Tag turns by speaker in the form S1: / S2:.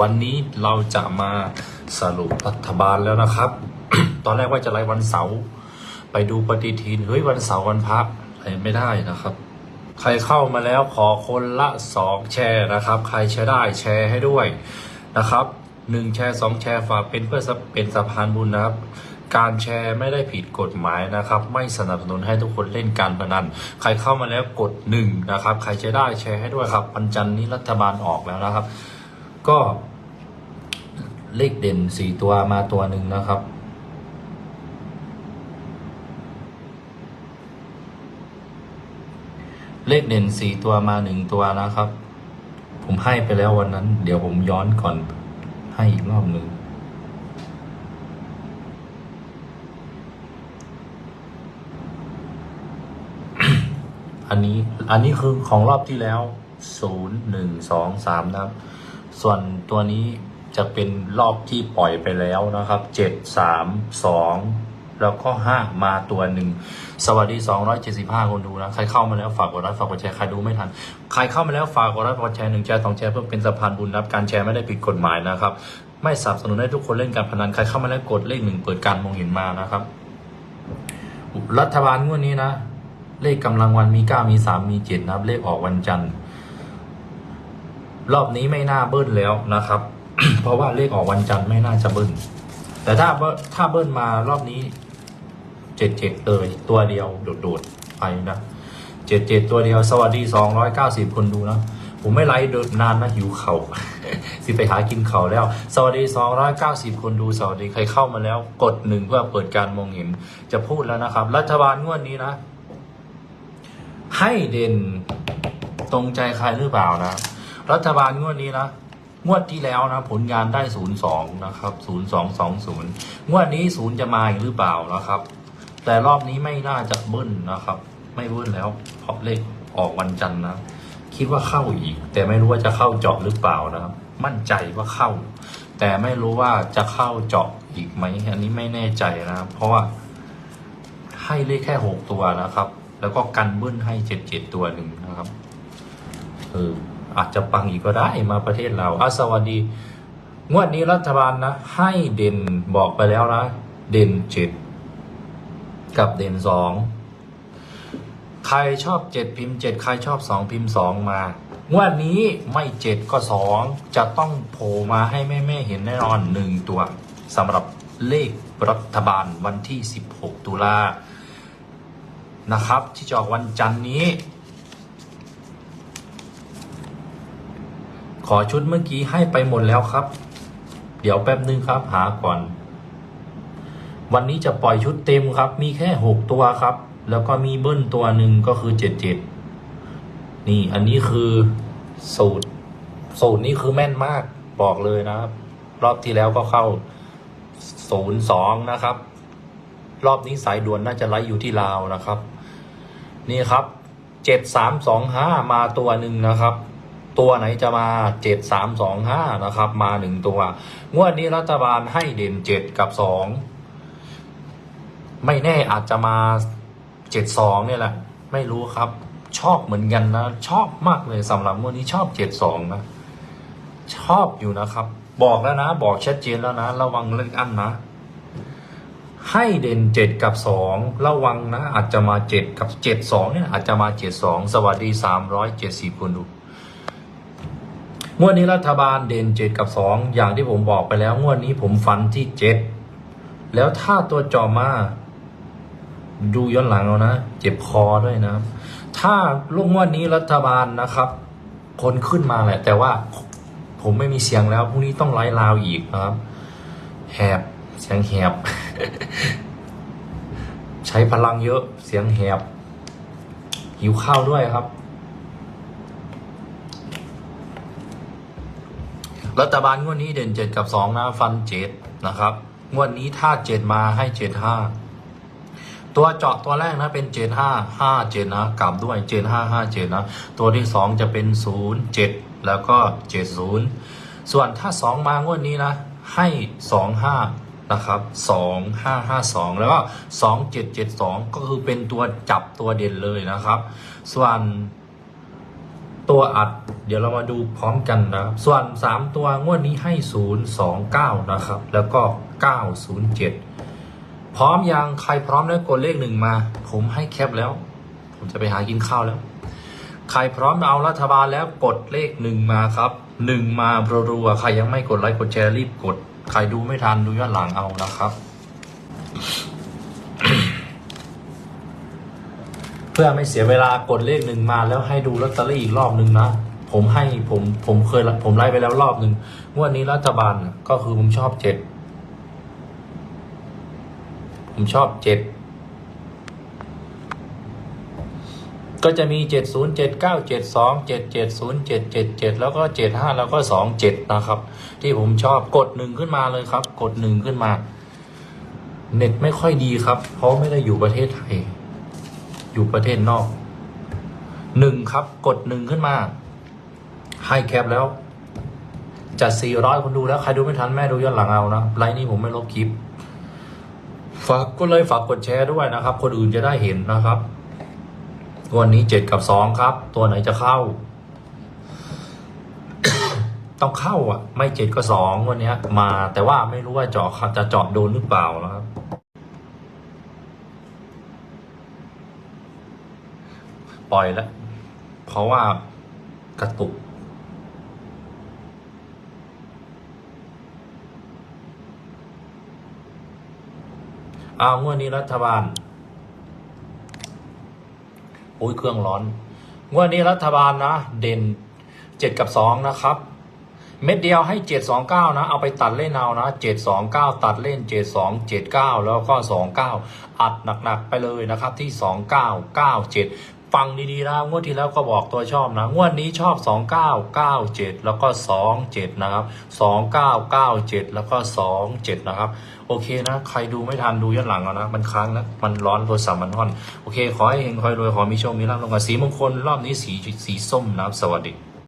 S1: วันนี้เราจะมาสรุปรัฐบาลแล้วนะครับ ตอนแรกว่าจะไล่วันเสาร์ไปดูปฏิทินเฮ้ยวันเสาร์วันพระไปไม่ได้นะครับ ใครเข้ามาแล้วขอคนละสองแชร์นะครับ ใครแชร์ได้แชร์ให้ด้วยนะครับหนึ่งแชร์สองแชร์ฝากเป็นเพื่อเป็นสะพานบุญนะครับการแชร์ไม่ได้ผิดกฎหมายนะครับ ไม่สนับสนุนให้ทุกคนเล่นการพนัน ใครเข้ามาแล้วกดหนึ่งนะครับ ใครแชร์ได้แชร์ให้ด้วยครับวันจันทร์นี้รัฐบาลออกแล้วนะครับ ก็เลขเด่นสี่ตัวมาตัวหนึ่งนะครับ เลขเด่นสี่ตัวมาหนึ่งตัวนะครับ ผมให้ไปแล้ววันนั้น เดี๋ยวผมย้อนก่อนให้อีกรอบหนึ่งอันนี้ อันนี้คือของรอบที่แล้วศูนย์หนึ่งสองสามนะครับ ส่วนตัวนี้จะเป็นรอบที่ปล่อยไปแล้วนะครับเจ็ดสามสองแล้วก็ห้ามาตัวหนึ่ง สวัสดีสองร้อยเจ็ดสิบห้าคนดูนะ ใครเข้ามาแล้วฝากกดไลค์ฝากกดแชร์ ใครดูไม่ทัน ใครเข้ามาแล้วฝากกดไลค์ฝากกดแชร์หนึ่งแชร์สองแชร์เพื่อเป็นสะพานบุญรับการแชร์ไม่ได้ผิดกฎหมายนะครับ ไม่สนับสนุนให้ทุกคนเล่นการพนัน ใครเข้ามาแล้วกดเลขหนึ่งเปิดการมองเห็นมานะครับ รัฐบาลงวดนี้นะ เลขกำลังวันมีเก้ามีสามมีเจ็ดนะครับ เลขออกวันจันทร์ รอบนี้ไม่น่าเบิ้ลแล้วนะครับ เพราะว่าเลขออกวันจันทร์ไม่น่าจะเบิ้ลแต่ถ้าเบิลถ้าเบิ้ลมารอบนี้เจ็ดเจ็ดเลยตัวเดียวโดดๆไปนะเจ็ดเจ็ดตัวเดียวสวัสดีสองร้อยเก้าสิบคนดูนะผมไม่ไลฟ์เดินนานนะหิวเขา่าสิไปหากินเข่าแล้ว สวัสดีสองร้อยเก้าสิบคนดูสวัสดีใครเข้ามาแล้ว กดหนึ่งเพื่อเปิดการมองเห็น จะพูดแล้วนะครับ รัฐบาลงวดนี้นะ ให้เด่นตรงใจใครหรือเปล่านะ รัฐบาลงวดนี้นะงวดที่แล้วนะผลงานได้ศูนย์สองนะครับศูนย์สองสองศูนย์งวดนี้ศูนย์จะมาอีกหรือเปล่านะครับ แต่รอบนี้ไม่น่าจะเบิ้ลนะครับ ไม่เบิ้ลแล้วเพราะเลขออกวันจันทร์นะ คิดว่าเข้าอีก แต่ไม่รู้ว่าจะเข้าเจาะหรือเปล่านะครับ มั่นใจว่าเข้า แต่ไม่รู้ว่าจะเข้าเจาะอีกไหมอันนี้ไม่แน่ใจนะครับ เพราะว่า ให้เลขแค่หกตัวนะครับ แล้วก็กันเบิ้ลให้เจ็ดเจ็ดตัวหนึ่งนะครับเออ อาจจะปังอีกก็ได้มาประเทศเราอะสวัสดี งวดนี้รัฐบาลนะ ให้เด่นบอกไปแล้วนะ เด่นเจ็ดกับเด่นสองใครชอบเจ็ดพิมพ์เจ็ดใครชอบสองพิมพ์สองมางวดนี้ไม่เจ็ดก็สองจะต้องโผล่มาให้แม่ๆเห็นแน่นอนหนึ่งตัวสำหรับเลขรัฐบาลวันที่ 16 ตุลานะครับ ที่จะออกวันจันทร์นี้ อชุดเมื่อกี้ให้ไปหมดแล้วครับ เดี๋ยวแป๊บนึงครับหาก่อน วันนี้จะปล่อยชุดเต็มครับ มีแค่หกตัวครับ แล้วก็มีเบิ้ลตัวหนึ่งก็คือเจ็ดเจ็ดนี่อันนี้คือสูตร สูตรนี้คือแม่นมากบอกเลยนะครับ รอบที่แล้วก็เข้าศูนย์สองนะครับ รอบนี้สายด่วนน่าจะไลฟ์อยู่ที่ลาวนะครับ นี่ครับเจ็ดสามสองห้ามาตัวหนึ่งนะครับ ตัวไหนจะมาเจ็ดสามสองห้านะครับ มาหนึ่งตัว งวดนี้รัฐบาลให้เด่นเจ็ดกับสองไม่แน่อาจจะมาเจ็ดสองเนี่ยแหละ ไม่รู้ครับ ชอบเหมือนกันนะ ชอบมากเลยสำหรับงวดนี้ชอบเจ็ดสองนะ ชอบอยู่นะครับ บอกแล้วนะ บอกชัดเจนแล้วนะ ระวังเรื่องอันนะ ให้เด่นเจ็ดกับสองระวังนะ อาจจะมาเจ็ดกับเจ็ดสองเนี่ย อาจจะมาเจ็ดสองสวัสดีสามร้อยเจ็ดสิบคนดู งวดนี้รัฐบาลเด่นเจ็ดกับสองอย่างที่ผมบอกไปแล้วงวดนี้ผมฟันที่เจ็ดแล้วถ้าตัวจอมา ดูย้อนหลังเอานะ เจ็บคอด้วยนะ ถ้าลูกงวดนี้รัฐบาลนะครับ คนขึ้นมาแหละ แต่ว่าผมไม่มีเสียงแล้วพรุ่งนี้ต้องไล่ลาวอีกนะครับ แหบเสียงแหบ ใช้พลังเยอะเสียงแหบหิวข้าวด้วยครับ รัฐบาลงวดนี้เด่นเจ็ดกับสองนะฟันเจ็ดนะครับงวดนี้ถ้าเจ็ดมาให้เจ็ดห้าตัวเจาะตัวแรกนะเป็นเจ็ดห้าห้าเจ็ดนะกลับด้วยเจ็ดห้าห้าเจ็ดนะตัวที่สองจะเป็นศูนย์เจ็ดแล้วก็เจ็ดศูนย์ส่วนถ้าสองมางวดนี้นะให้สองห้านะครับสองห้าห้าสองแล้วก็สองเจ็ดเจ็ดสองก็คือเป็นตัวจับตัวเด่นเลยนะครับ ส่วนตัวอัด เดี๋ยวเรามาดูพร้อมกันนะครับส่วน 3 ตัวงวดนี้ให้ 0 2 9 นะครับ แล้วก็ 907 พร้อมยังใครพร้อมแล้วกดเลขหนึ่งมา ผมให้แคปแล้ว ผมจะไปหากินข้าวแล้ว ใครพร้อมเอารัฐบาลแล้วกดเลขหนึ่งมาครับหนึ่งมารัวๆใครยังไม่กดไลค์กดแชร์รีบกด ใครดูไม่ทันดูย้อนหลังเอานะครับเพื่อไม่เสียเวลากดเลขหนึ่งมาแล้วให้ดูลอตเตอรี่อีกรอบหนึ่งนะ ผมให้ผมผมเคยผมไล่ไปแล้วรอบหนึ่งงวดนี้รัฐบาลก็คือผมชอบเจ็ดผมชอบเจ็ดก็จะมีเจ็ดศูนย์เจ็ดเก้าเจ็ดสองเจ็ดเจ็ดศูนย์เจ็ดเจ็ดเจ็ดแล้วก็เจ็ดห้าแล้วก็สองเจ็ดนะครับ ที่ผมชอบกดหนึ่งขึ้นมาเลยครับ กดหนึ่งขึ้นมา เน็ตไม่ค่อยดีครับ เพราะไม่ได้อยู่ประเทศไทย อยู่ประเทศนอกหนึ่งครับ กดหนึ่งขึ้นมา ให้แคปแล้วจัดสี่ร้อยคนดูแล้ว ใครดูไม่ทันแม่ดูย้อนหลังเอานะ ไลน์นี้ผมไม่ลบคลิป ฝากก็เลยฝากกดแชร์ด้วยนะครับ คนอื่นจะได้เห็นนะครับ วันนี้เจ็ดกับสองครับ ตัวไหนจะเข้า ต้องเข้าอะ ไม่เจ็ดก็สองวันนี้มา แต่ว่าไม่รู้ว่าเจาะจะเจาะโดนหรือเปล่านะครับปล่อยแล้วเพราะว่ากระตุก เอางวดนี้รัฐบาลโอ้ยเครื่องร้อนงวดนี้รัฐบาลนะ เด่นเจ็ดกับสองนะครับ เม็ดเดียวให้เจ็ดสองเก้านะ เอาไปตัดเล่นเอานะเจ็ดสองเก้าตัดเล่นเจ็ดสองเจ็ดเก้าแล้วก็สองเก้าอัดหนักๆไปเลยนะครับที่สองเก้าเก้าเจ็ด ฟังดีๆนะงวดที่แล้วก็บอกตัวชอบนะ งวดนี้ชอบ 2997 แล้วก็ 27 นะครับ 2997 แล้วก็ 27 นะครับ โอเคนะ ใครดูไม่ทันดูย้อนหลังเอานะ มันค้างนะ มันร้อนโทรศัพท์มันฮอน โอเค ขอให้เฮงคอยรวย ขอมีโชค มีลาภลงกับสีมงคล รอบนี้สีสีส้มนะครับ สวัสดี